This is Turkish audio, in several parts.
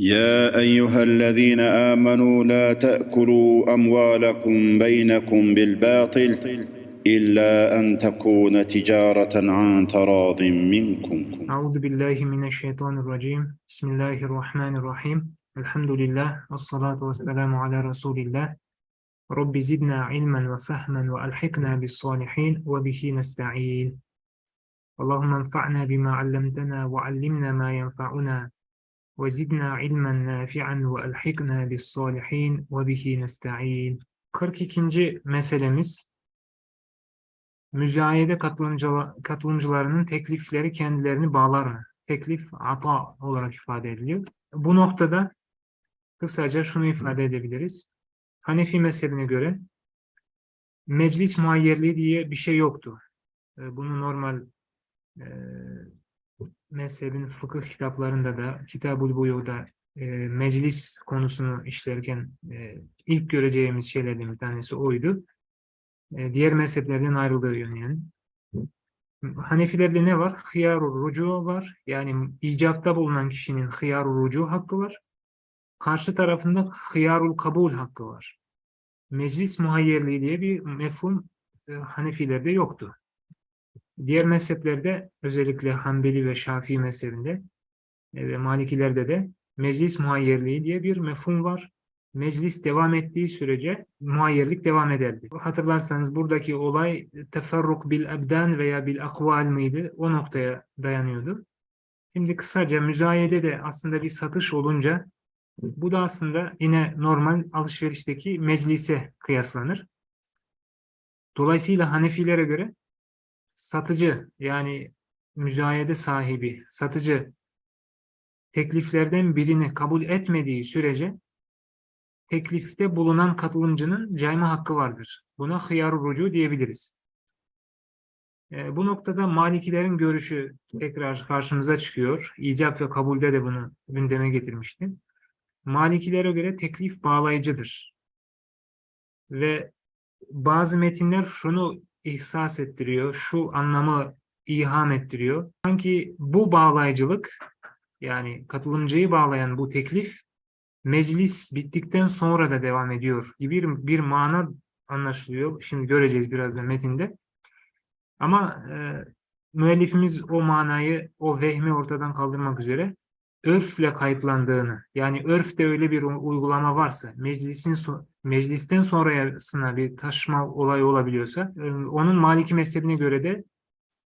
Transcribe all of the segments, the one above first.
يا أيها الذين آمنوا لا تأكلوا أموالكم بينكم بالباطل إلا أن تكون تجارة عن تراض منكم. أعوذ بالله من الشيطان الرجيم. بسم الله الرحمن الرحيم. الحمد لله والصلاة والسلام على رسول الله. رب زدنا علما وفهما وألحقنا بالصالحين وبه نستعين. اللهم انفعنا بما علمتنا وعلمنا ما ينفعنا ve alhikna bis salihin ve bihi nesta'in. 42. meselemiz müzayede katılımcıla- katılımcılarının teklifleri kendilerini bağlar mı? Teklif ata olarak ifade ediliyor. Bu noktada kısaca şunu ifade edebiliriz. Hanefi mezhebine göre meclis muhayyerliği diye bir şey yoktu. E, Bunu normal e, mezhebin fıkıh kitaplarında da Kitabul Buyu'da e, meclis konusunu işlerken e, ilk göreceğimiz şeylerden bir tanesi oydu. E, diğer mezheplerden ayrıldığı yönü yani. Hanefilerde ne var? Hıyarul rucu var. Yani icapta bulunan kişinin hıyarul rucu hakkı var. Karşı tarafında hıyarul kabul hakkı var. Meclis muhayyerliği diye bir mefhum e, Hanefilerde yoktu. Diğer mezheplerde özellikle Hanbeli ve Şafii mezhebinde e, ve Malikilerde de meclis muhayyerliği diye bir mefhum var. Meclis devam ettiği sürece muhayyerlik devam ederdi. Hatırlarsanız buradaki olay teferruk bil ebdan veya bil akval mıydı? O noktaya dayanıyordu. Şimdi kısaca müzayede de aslında bir satış olunca bu da aslında yine normal alışverişteki meclise kıyaslanır. Dolayısıyla Hanefilere göre satıcı yani müzayede sahibi, satıcı tekliflerden birini kabul etmediği sürece teklifte bulunan katılımcının cayma hakkı vardır. Buna hıyar rucu diyebiliriz. E, bu noktada Malikilerin görüşü tekrar karşımıza çıkıyor. İcap ve kabulde de bunu gündeme getirmişti. Malikilere göre teklif bağlayıcıdır. Ve bazı metinler şunu ihsas ettiriyor, şu anlamı iham ettiriyor. Sanki bu bağlayıcılık yani katılımcıyı bağlayan bu teklif meclis bittikten sonra da devam ediyor gibi bir, bir mana anlaşılıyor. Şimdi göreceğiz birazdan metinde. Ama e, müellifimiz o manayı, o vehmi ortadan kaldırmak üzere örfle kayıtlandığını, yani örfte öyle bir uygulama varsa, meclisin so- meclisten sonrasına bir taşıma olayı olabiliyorsa, e, onun Maliki mezhebine göre de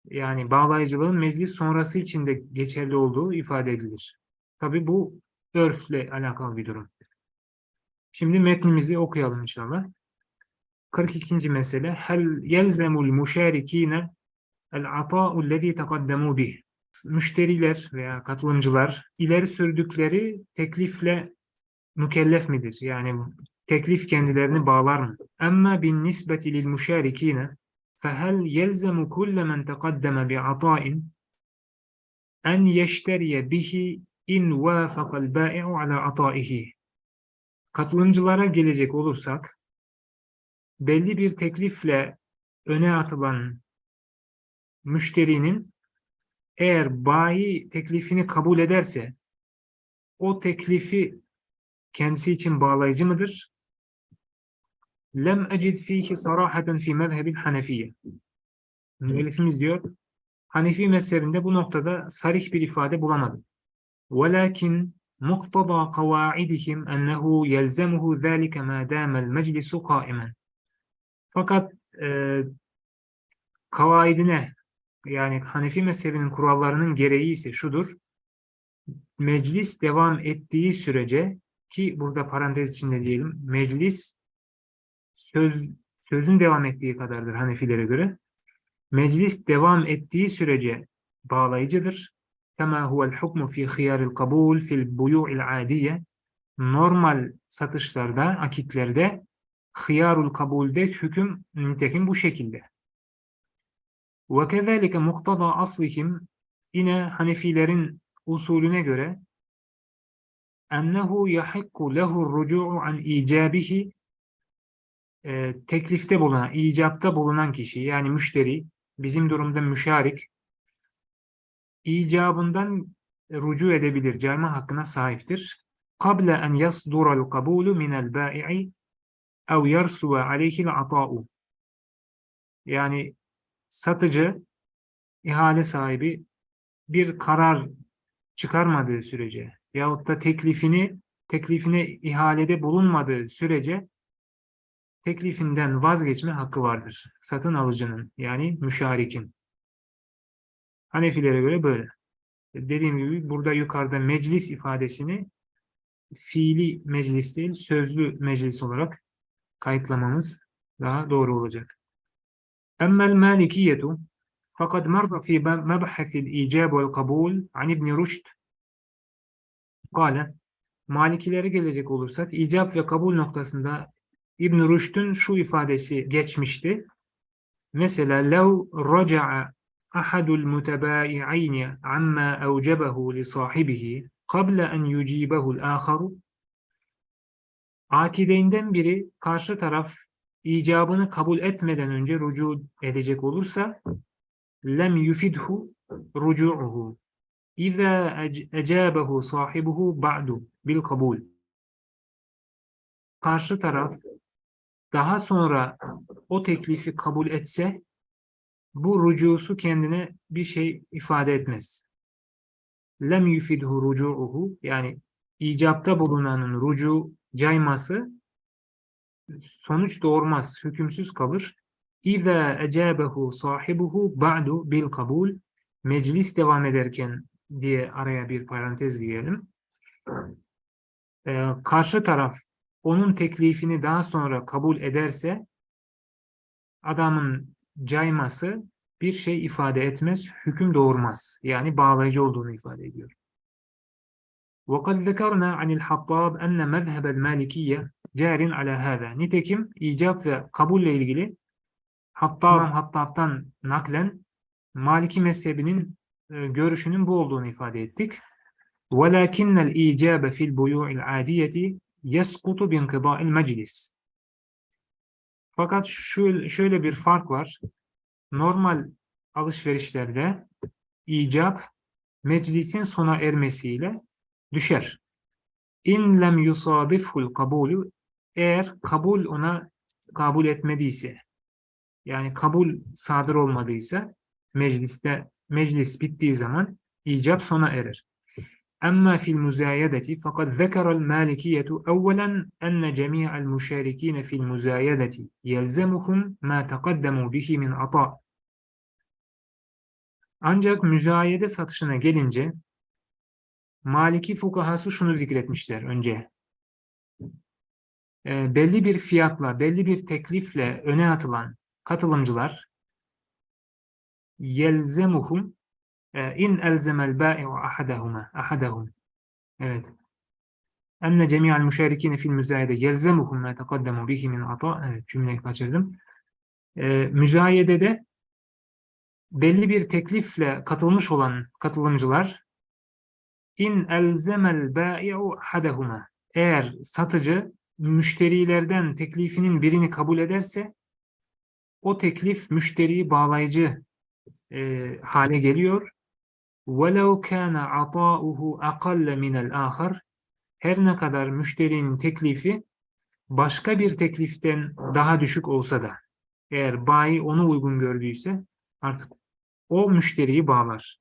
yani bağlayıcılığın meclis sonrası için de geçerli olduğu ifade edilir. Tabii bu örfle alakalı bir durum. Şimdi metnimizi okuyalım inşallah. 42. mesele hel yelzemul müşerikine el ata'u lezî tekaddemû bih. Müşteriler veya katılımcılar ileri sürdükleri teklifle mükellef midir? Yani teklif kendilerini bağlar mı? Amma bin nisbeti lil müşerikine fehel yelzemu kulle men tekaddeme bi ata'in en yeşteriye bihi in vâfakal bâi'u ala ataihi. Katılımcılara gelecek olursak, belli bir teklifle öne atılan müşterinin eğer bayi teklifini kabul ederse o teklifi kendisi için bağlayıcı mıdır? Lem ecid fihi sarahaten fi mezhebil hanefiye. Müellifimiz diyor, Hanefi mezhebinde bu noktada sarih bir ifade bulamadım. Velakin muktaba kavaidihim ennehu yelzemuhu zâlike mâ dâmel meclisu kaimen. Fakat e, kavaidine yani Hanefi mezhebinin kurallarının gereği ise şudur. Meclis devam ettiği sürece ki burada parantez içinde diyelim meclis söz sözün devam ettiği kadardır Hanefilere göre. Meclis devam ettiği sürece bağlayıcıdır. Kema huvel hukmu fi khiyaril kabul fil buyu'il adiye. Normal satışlarda, akitlerde hıyarul kabulde hüküm nitekim bu şekilde. Ve kezalike muktada aslihim yine Hanefilerin usulüne göre ennehu yahikku lehu rucu'u an icabihi e, teklifte bulunan, icapta bulunan kişi yani müşteri, bizim durumda müşarik icabından rucu edebilir, cayma hakkına sahiptir. قبل أن يصدر القبول من البائع أو يرسو عليه العطاء yani satıcı ihale sahibi bir karar çıkarmadığı sürece yahut da teklifini teklifine ihalede bulunmadığı sürece teklifinden vazgeçme hakkı vardır. Satın alıcının yani müşarikin. Hanefilere göre böyle. Dediğim gibi burada yukarıda meclis ifadesini fiili meclis değil sözlü meclis olarak kayıtlamamız daha doğru olacak. أما المالكية فقد مر في مبحث الإيجاب والقبول عن ابن رشد قال Malikilere gelecek olursak icap ve kabul noktasında İbn Rüşd'ün şu ifadesi geçmişti. Mesela lev raca'a ahadul mutabai'ayn amma awjabahu li sahibihi qabla en yujibahu al-akharu Akideyinden biri karşı taraf icabını kabul etmeden önce rucu edecek olursa lem yufidhu rucu'uhu İza ecabehu sahibuhu ba'du bil kabul. Karşı taraf daha sonra o teklifi kabul etse bu rücusu kendine bir şey ifade etmez. Lem yufidhu rucu'uhu yani icapta bulunanın rucu cayması sonuç doğurmaz, hükümsüz kalır. İza ecabehu sahibuhu ba'du bil kabul. Meclis devam ederken diye araya bir parantez girelim. Ee, karşı taraf onun teklifini daha sonra kabul ederse adamın cayması bir şey ifade etmez, hüküm doğurmaz. Yani bağlayıcı olduğunu ifade ediyor. وَقَدْ ذَكَرْنَا عَنِ الْحَطَّابِ أَنَّ مَذْهَبَ الْمَالِكِيَّ جَارٍ عَلَى هَذَا Nitekim icap ve kabulle ilgili Hattab, Hattab'tan naklen Maliki mezhebinin e, görüşünün bu olduğunu ifade ettik. وَلَكِنَّ الْاِيجَابَ فِي الْبُيُوعِ الْعَادِيَةِ يَسْقُطُ بِانْقِضَاءِ الْمَجْلِسِ Fakat şöyle, şöyle bir fark var. Normal alışverişlerde icap meclisin sona ermesiyle düşer. İn lem yusadifhul kabulü eğer kabul ona kabul etmediyse yani kabul sadır olmadıysa mecliste meclis bittiği zaman icap sona erir. Amma fil muzayedeti fakat zekerel malikiyetu evvelen enne cemi'al müşerikine fil muzayedeti yelzemuhum ma takaddemu bihi min ata. Ancak müzayede satışına gelince Maliki fukahası şunu zikretmişler önce. E, belli bir fiyatla, belli bir teklifle öne atılan katılımcılar yelzemuhum in elzemel bâ'i'u ahadahuma ahadahum. Evet. Enne cemi'al müşerikine fil müzayede yelzemuhum ma tekaddemu bihi min ata. Evet cümleyi kaçırdım. Ee, müzayedede belli bir teklifle katılmış olan katılımcılar in elzemel bâ'i'u ahadahuma. Eğer satıcı müşterilerden teklifinin birini kabul ederse o teklif müşteriyi bağlayıcı e, hale geliyor. وَلَوْ كَانَ عَطَاؤُهُ أَقَلَّ مِنَ الْآخَرِ Her ne kadar müşterinin teklifi başka bir tekliften daha düşük olsa da eğer bayi onu uygun gördüyse artık o müşteriyi bağlar.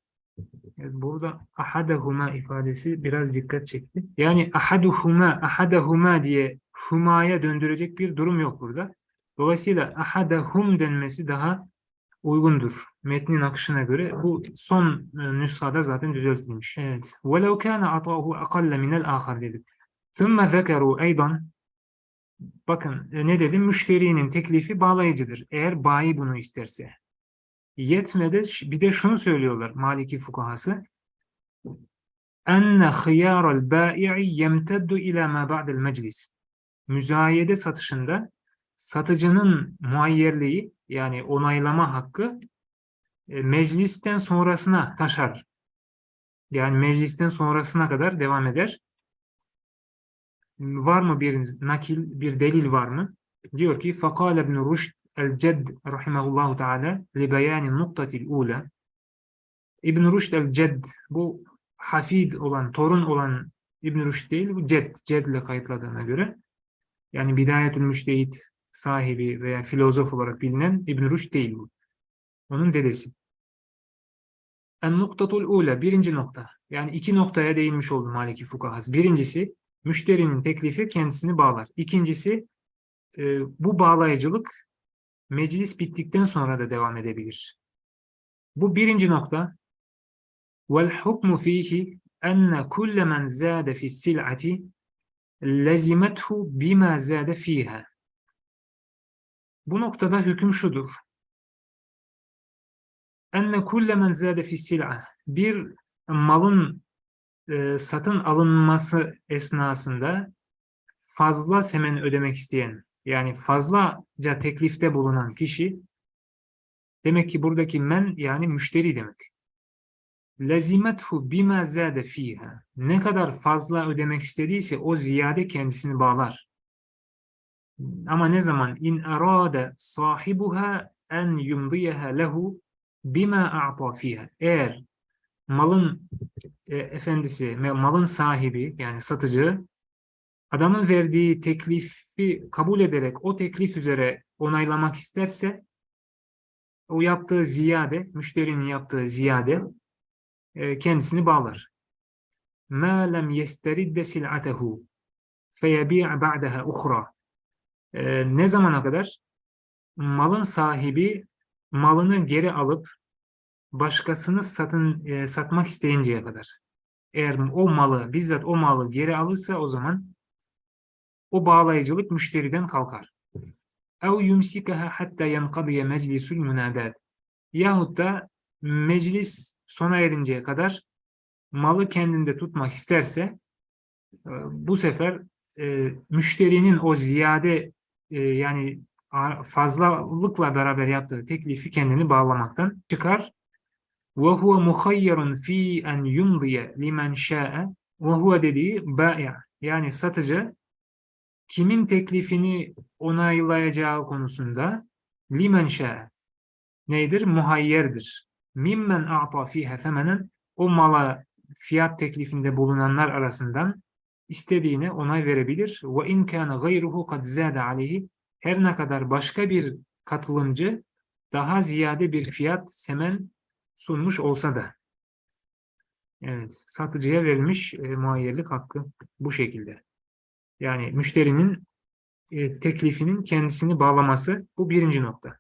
Yani burada ahadahuma ifadesi biraz dikkat çekti. Yani ahaduhuma, ahadahuma diye humaya döndürecek bir durum yok burada. Dolayısıyla ahadahum denmesi daha uygundur. Metnin akışına göre bu son e, nüshada zaten düzeltilmiş. Evet. وَلَوْ كَانَ عَطَاهُ أَقَلَّ مِنَ الْآخَرِ dedik. ثُمَّ ذَكَرُوا أَيْضًا Bakın e, ne dedim? Müşterinin teklifi bağlayıcıdır. Eğer bayi bunu isterse. Yetmedi. Bir de şunu söylüyorlar Maliki fukahası. اَنَّ خِيَارَ الْبَائِعِ يَمْتَدُّ اِلَى مَا بَعْدَ الْمَجْلِسِ Müzayede satışında satıcının muayyerliği yani onaylama hakkı e, meclisten sonrasına taşar. Yani meclisten sonrasına kadar devam eder. Var mı bir nakil, bir delil var mı? Diyor ki فَقَالَ ابْنُ رُشْدْ el-Cedd rahimahullahu teala li beyanin nuktatil ula. İbn Rushd el-Cedd bu hafid olan, torun olan İbn Rüşd değil, bu Ced, Ced ile kayıtladığına göre. Yani Bidayetül Müştehit sahibi veya filozof olarak bilinen İbn Rüşd değil bu. Onun dedesi. En noktatul ule, birinci nokta. Yani iki noktaya değinmiş oldu Maliki fukahası. Birincisi, müşterinin teklifi kendisini bağlar. İkincisi, e, bu bağlayıcılık meclis bittikten sonra da devam edebilir. Bu birinci nokta. Hukmu fihi enne kulle men zâde fi sil'ati lezimethu bima zâde fiha. Bu noktada hüküm şudur. Enne kulle men zâde fi sil'a. Bir malın e, satın alınması esnasında fazla semen ödemek isteyen yani fazlaca teklifte bulunan kişi demek ki buradaki men yani müşteri demek. Lezimethu bima zâde fiha. Ne kadar fazla ödemek istediyse o ziyade kendisini bağlar. Ama ne zaman in arada sahibuha en yumdiyeha lehu bima a'ta fiha. Eğer malın e, efendisi, malın sahibi yani satıcı adamın verdiği teklifi kabul ederek o teklif üzere onaylamak isterse o yaptığı ziyade, müşterinin yaptığı ziyade e, kendisini bağlar. مَا لَمْ يَسْتَرِدَّ سِلْعَتَهُ فَيَبِيعَ بَعْدَهَا اُخْرَى Ne zamana kadar? Malın sahibi malını geri alıp başkasını satın e, satmak isteyinceye kadar. Eğer o malı, bizzat o malı geri alırsa o zaman o bağlayıcılık müşteriden kalkar. اَوْ يُمْسِكَهَا حَتَّى يَنْقَضِيَ مَجْلِسُ الْمُنَادَاتِ Yahut da meclis sona erinceye kadar malı kendinde tutmak isterse e, bu sefer e, müşterinin o ziyade e, yani fazlalıkla beraber yaptığı teklifi kendini bağlamaktan çıkar. وَهُوَ مُخَيَّرٌ ف۪ي اَنْ يُمْضِيَ لِمَنْ شَاءَ وَهُوَ dediği bâ'i yani satıcı kimin teklifini onaylayacağı konusunda limen şa nedir? Muhayyerdir. Mimmen a'ta fiha femenen o mala fiyat teklifinde bulunanlar arasından istediğine onay verebilir. Ve in kana gayruhu kad zada aleyhi her ne kadar başka bir katılımcı daha ziyade bir fiyat semen sunmuş olsa da. Evet, satıcıya verilmiş e, muayyerlik hakkı bu şekilde. Yani müşterinin e, teklifinin kendisini bağlaması bu birinci nokta.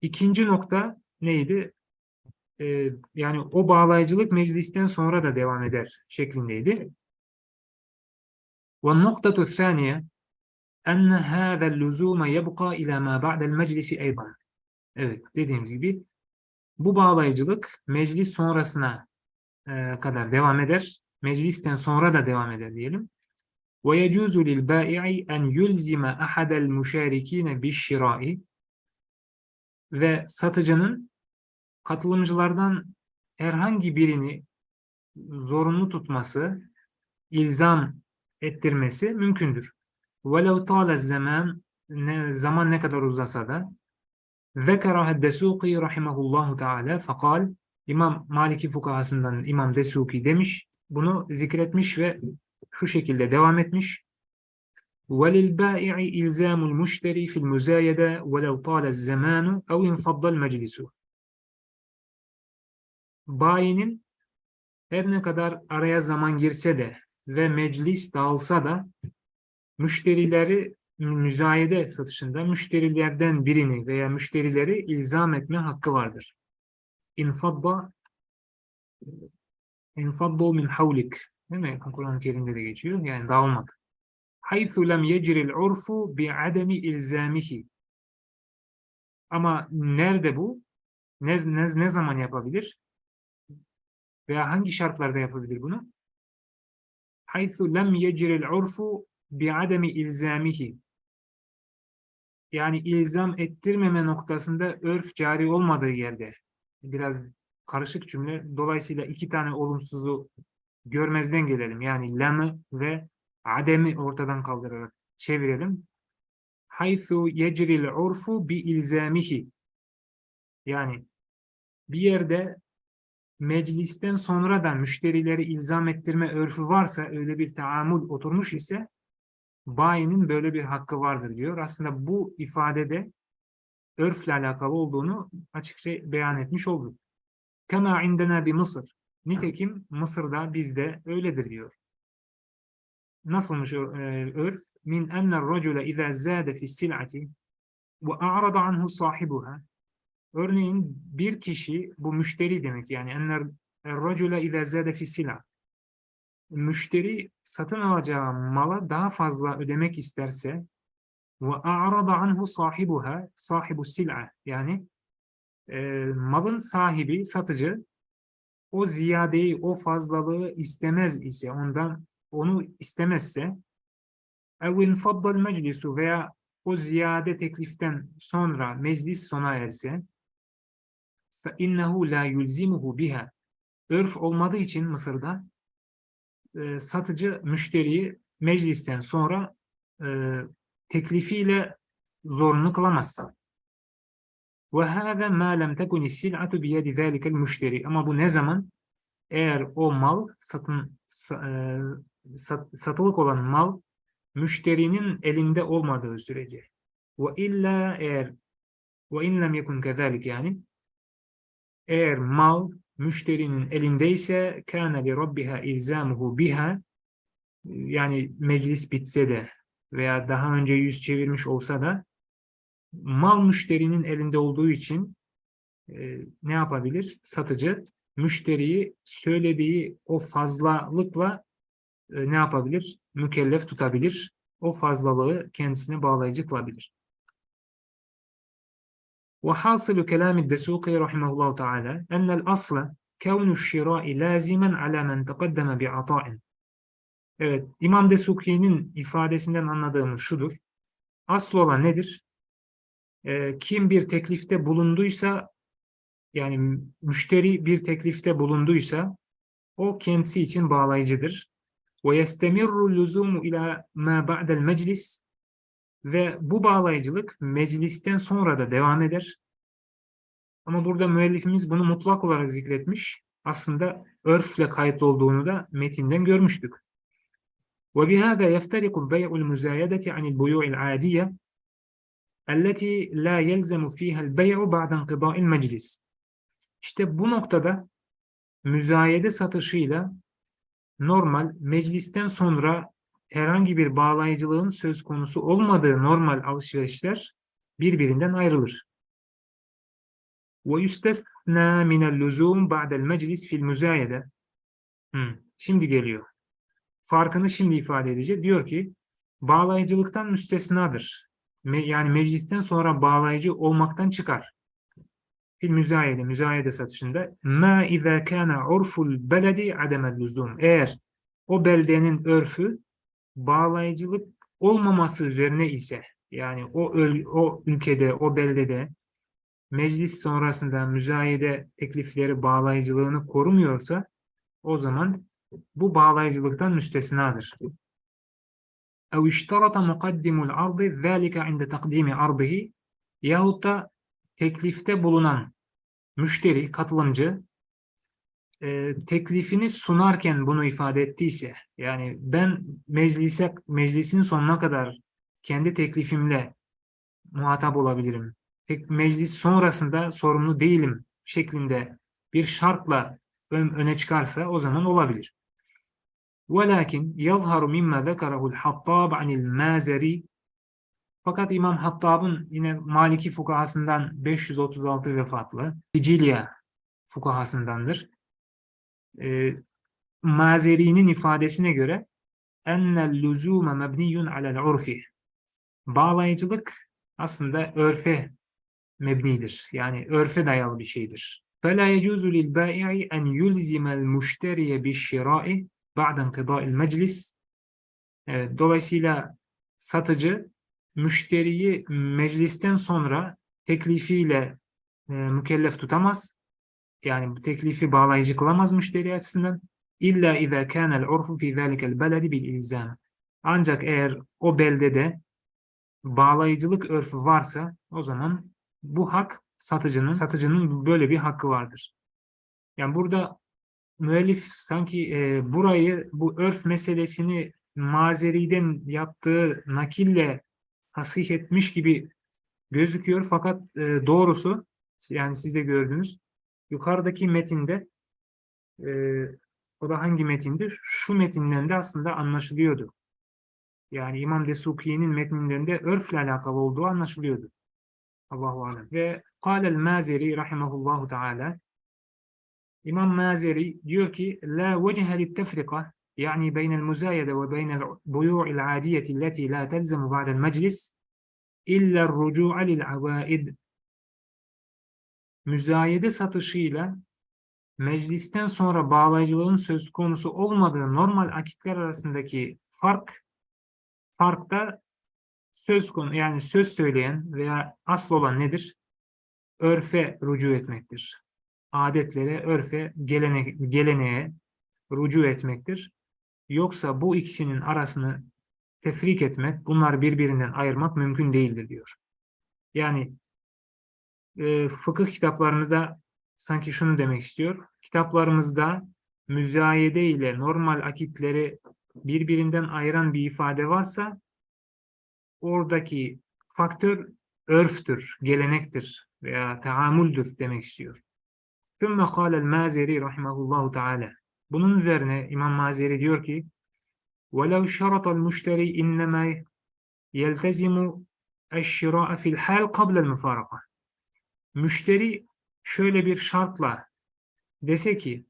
İkinci nokta neydi? E, yani o bağlayıcılık meclisten sonra da devam eder şeklindeydi. والنقطة الثانية أن هذا اللزوم يبقى إلى ما بعد المجلس أيضا. Evet, dediğimiz gibi bu bağlayıcılık meclis sonrasına e, kadar devam eder. Meclisten sonra da devam eder diyelim. ويجوز للبائع أن يلزم أحد المشاركين بالشراء ve satıcının katılımcılardan herhangi birini zorunlu tutması, ilzam ettirmesi mümkündür. وَلَوْ طَالَ الزَّمَانِ ne, zaman ne kadar uzasa da ذَكَرَهَا الدَّسُوقِي رَحِمَهُ اللّٰهُ تَعَالَى فَقَالْ İmam Maliki fukahasından İmam Desuki demiş, bunu zikretmiş ve şu şekilde devam etmiş. وَلِلْبَائِعِ إِلْزَامُ الْمُشْتَرِي فِي الْمُزَايَدَةِ وَلَوْ طَالَ الزَّمَانُ اَوْ اِنْفَضَّ الْمَجْلِسُ Bayinin her ne kadar araya zaman girse de ve meclis dağılsa da müşterileri müzayede satışında müşterilerden birini veya müşterileri ilzam etme hakkı vardır. İnfadda infaddu min havlik değil mi? Kur'an-ı Kerim'de de geçiyor. Yani dağılmak. Lem yecril urfu bi ademi ilzamihi. Ama nerede bu? Ne, ne, ne zaman yapabilir? Veya hangi şartlarda yapabilir bunu? Lem yecril urfu bi ademi ilzamihi. Yani ilzam ettirmeme noktasında örf cari olmadığı yerde. Biraz karışık cümle. Dolayısıyla iki tane olumsuzu görmezden gelelim. Yani lamı ve ademi ortadan kaldırarak çevirelim. Haythu yecril urfu bi ilzamihi. Yani bir yerde meclisten sonra da müşterileri ilzam ettirme örfü varsa öyle bir taamül oturmuş ise bayinin böyle bir hakkı vardır diyor. Aslında bu ifadede örfle alakalı olduğunu açıkça beyan etmiş olduk. Kema indena bi Mısır. Nitekim Mısır'da bizde öyledir diyor. Nasılmış e, örf? Min enner racule izâ zâde fi sil'ati ve a'rada anhu sahibuha. Örneğin bir kişi, bu müşteri demek yani enner racule izâ zâde fi sil'a. Müşteri satın alacağı mala daha fazla ödemek isterse ve a'rada anhu sahibuha sahibu sil'a yani e, malın sahibi, satıcı o ziyadeyi, o fazlalığı istemez ise, ondan onu istemezse ev infaddal meclisu veya o ziyade tekliften sonra meclis sona erse innehu la yulzimuhu biha örf olmadığı için Mısır'da e, satıcı müşteriyi meclisten sonra e, teklifiyle zorunlu kılamaz. Ve hâze mâ lem tekuni sil'atu biyedi zâlikel müşteri. Ama bu ne zaman? Eğer o mal satın e, sat, satılık olan mal müşterinin elinde olmadığı sürece. Ve illa eğer ve in lem yekun kezalik yani eğer mal müşterinin elindeyse kâne li rabbiha ilzamuhu biha yani meclis bitse de veya daha önce yüz çevirmiş olsa da mal müşterinin elinde olduğu için e, ne yapabilir? Satıcı müşteriyi söylediği o fazlalıkla e, ne yapabilir? Mükellef tutabilir. O fazlalığı kendisine bağlayıcı kılabilir. وحاصل كلام الدسوقي رحمه الله تعالى أن الأصل كون الشراء لازما على من تقدم بعطاء Evet, İmam Desuki'nin ifadesinden anladığımız şudur. Asıl olan nedir? Ee, kim bir teklifte bulunduysa, yani müşteri bir teklifte bulunduysa, o kendisi için bağlayıcıdır. وَيَسْتَمِرُّ اللُّزُومُ اِلَى مَا بَعْدَ الْمَجْلِسِ Ve bu bağlayıcılık meclisten sonra da devam eder. Ama burada müellifimiz bunu mutlak olarak zikretmiş. Aslında örfle kayıtlı olduğunu da metinden görmüştük. وبهذا يفترق بيع المزايدة عن البيوع العادية التي لا يلزم فيها البيع بعد انقضاء المجلس. İşte bu noktada müzayede satışıyla normal meclisten sonra herhangi bir bağlayıcılığın söz konusu olmadığı normal alışverişler birbirinden ayrılır. ويستثنى من اللزوم بعد المجلس في المزايدة. Hmm, Şimdi geliyor farkını şimdi ifade edecek. Diyor ki bağlayıcılıktan müstesnadır. Me- yani meclisten sonra bağlayıcı olmaktan çıkar. Fil müzayede, müzayede satışında ma izâ kâne urful beledi ademel lüzum. Eğer o beldenin örfü bağlayıcılık olmaması üzerine ise yani o o ülkede, o beldede meclis sonrasında müzayede teklifleri bağlayıcılığını korumuyorsa o zaman bu bağlayıcılıktan müstesnadır ev iştarata mukaddimul ardı zâlike inde takdimi ardıhi yahut da teklifte bulunan müşteri, katılımcı e, teklifini sunarken bunu ifade ettiyse yani ben meclise, meclisin sonuna kadar kendi teklifimle muhatap olabilirim. Tek, meclis sonrasında sorumlu değilim şeklinde bir şartla ön, öne çıkarsa o zaman olabilir. ولكن يظهر مما ذكره الحطاب عن المازري fakat İmam Hattab'ın yine Maliki fukahasından 536 vefatlı Sicilya fukahasındandır. E, Mazeri'nin ifadesine göre ennel lüzume mebniyun alel urfi bağlayıcılık aslında örfe mebnidir. Yani örfe dayalı bir şeydir. فَلَا يَجُوزُ لِلْبَائِعِ أَنْ يُلْزِمَ الْمُشْتَرِيَ بِالشِّرَاءِ ba'den kıda'il meclis dolayısıyla satıcı müşteriyi meclisten sonra teklifiyle e, mükellef tutamaz. Yani bu teklifi bağlayıcı kılamaz müşteri açısından. İlla izâ kânel urfu fî zâlikel beledi bil ilzâm. Ancak eğer o beldede bağlayıcılık örfü varsa o zaman bu hak satıcının satıcının böyle bir hakkı vardır. Yani burada müellif sanki e, burayı bu örf meselesini Mazeri'den yaptığı nakille tasih etmiş gibi gözüküyor fakat e, doğrusu yani siz de gördünüz yukarıdaki metinde e, o da hangi metindir? Şu metinden de aslında anlaşılıyordu. Yani İmam Desuki'nin metninden de örfle alakalı olduğu anlaşılıyordu. Allahu alem. Ve kâlel Mazeri rahimahullahu teala İmam Mazeri diyor ki la vecehe littefrika yani beynel muzayede ve beynel buyu'il adiyeti leti la telzemu ba'del meclis illa rucu'a lil avaid müzayede satışıyla meclisten sonra bağlayıcılığın söz konusu olmadığı normal akitler arasındaki fark farkta söz konu yani söz söyleyen veya asıl olan nedir? Örfe rücu etmektir. Adetlere, örfe, gelene, geleneğe rücu etmektir. Yoksa bu ikisinin arasını tefrik etmek, bunları birbirinden ayırmak mümkün değildir diyor. Yani e, fıkıh kitaplarımızda sanki şunu demek istiyor. Kitaplarımızda müzayede ile normal akitleri birbirinden ayıran bir ifade varsa oradaki faktör örftür, gelenektir veya taamuldür demek istiyor. ثُمَّ قَالَ الْمَازِرِي رَحِمَهُ اللّٰهُ تَعَالَى Bunun üzerine İmam Mazeri diyor ki وَلَوْ شَرَطَ الْمُشْتَرِي اِنَّمَا يَلْتَزِمُ الشِّرَاءَ فِي الْحَالِ قَبْلَ الْمُفَارَقَةِ Müşteri şöyle bir şartla dese ki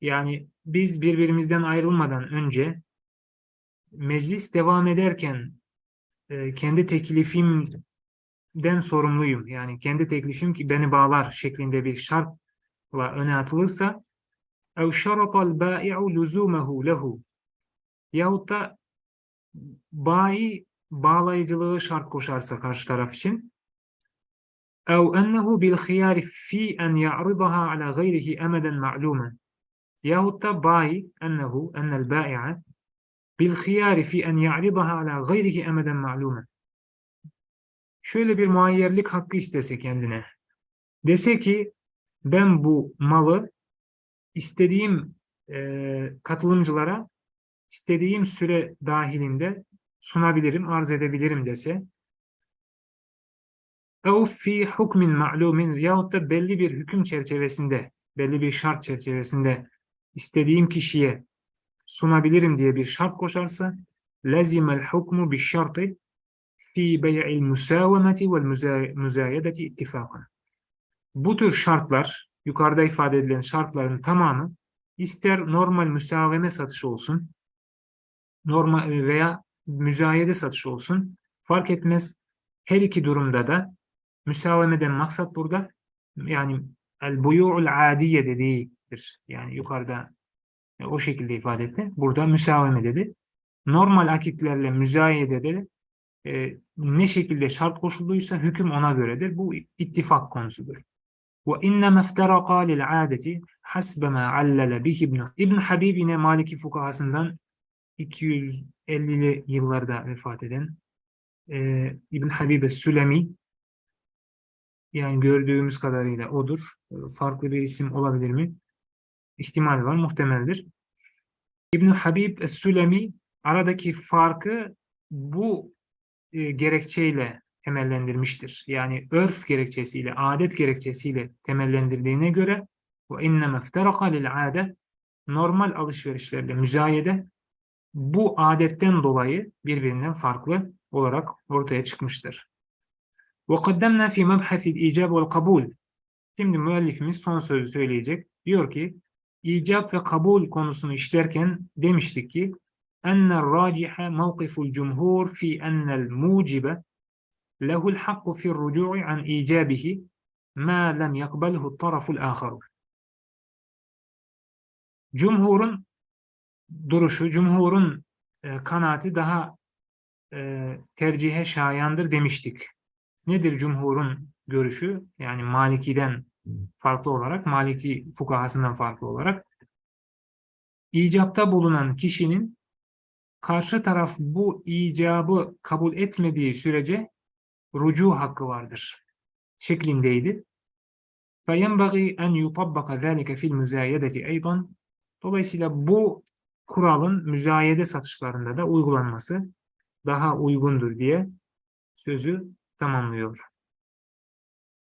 yani biz birbirimizden ayrılmadan önce meclis devam ederken e, kendi teklifimden sorumluyum. Yani kendi teklifim ki beni bağlar şeklinde bir şartla öne atılırsa ev şaratal bâi'u lüzûmehu lehu. Yahut da bayi bağlayıcılığı şart koşarsa karşı taraf için ev ennehu bil khiyari fi en ya'ridaha ala gayrihi emeden ma'lumen yahut da bayi ennehu ennel bâi'a bil khiyari fi en ya'ridaha ala gayrihi emeden ma'lumen şöyle bir muayyerlik hakkı istese kendine. Dese ki ben bu malı istediğim e, katılımcılara istediğim süre dahilinde sunabilirim, arz edebilirim dese ev fi hukmin ma'lumin yahut da belli bir hüküm çerçevesinde, belli bir şart çerçevesinde istediğim kişiye sunabilirim diye bir şart koşarsa lazimel hukmu bi şartı fi bey'il musavemeti vel müzayedeti ittifakan. Bu tür şartlar, yukarıda ifade edilen şartların tamamı ister normal müsaveme satışı olsun, normal veya müzayede satışı olsun, fark etmez. Her iki durumda da müsavemeden maksat burada yani el buyu'ul adiye dediğidir. Yani yukarıda o şekilde ifade etti. Burada müsaveme dedi. Normal akitlerle müzayede de e, ne şekilde şart koşulduysa hüküm ona göredir. Bu ittifak konusudur. Ve inne mefteraka lil adeti hasbe ma allele bih ibn İbn Habib yine Maliki fukahasından 250'li yıllarda vefat eden e, İbn Habib Sülemi yani gördüğümüz kadarıyla odur. Farklı bir isim olabilir mi? İhtimal var, muhtemeldir. İbn Habib Es-Sülemi aradaki farkı bu e, gerekçeyle temellendirmiştir. Yani örf gerekçesiyle, adet gerekçesiyle temellendirdiğine göre ve inne mefteraka lil adet normal alışverişlerle müzayede bu adetten dolayı birbirinden farklı olarak ortaya çıkmıştır. وَقَدَّمْنَا فِي مَبْحَثِ الْاِيجَابِ وَالْقَبُولِ Şimdi müellifimiz son sözü söyleyecek. Diyor ki, icab ve kabul konusunu işlerken demiştik ki, enne racihe mevkiful cumhur fi ennel mucibe lehul hakku fir rucu'i an icabihi ma lem yakbelhu taraful aharu. Cumhurun duruşu, cumhurun e, kanaati daha e, tercihe şayandır demiştik. Nedir cumhurun görüşü? Yani Maliki'den farklı olarak, Maliki fukahasından farklı olarak. İcapta bulunan kişinin karşı taraf bu icabı kabul etmediği sürece rucu hakkı vardır şeklindeydi. فَيَنْبَغِي أَنْ يُطَبَّقَ ذَٰلِكَ فِي الْمُزَايَدَةِ أَيْضًا Dolayısıyla bu kuralın müzayede satışlarında da uygulanması daha uygundur diye sözü tamamlıyor.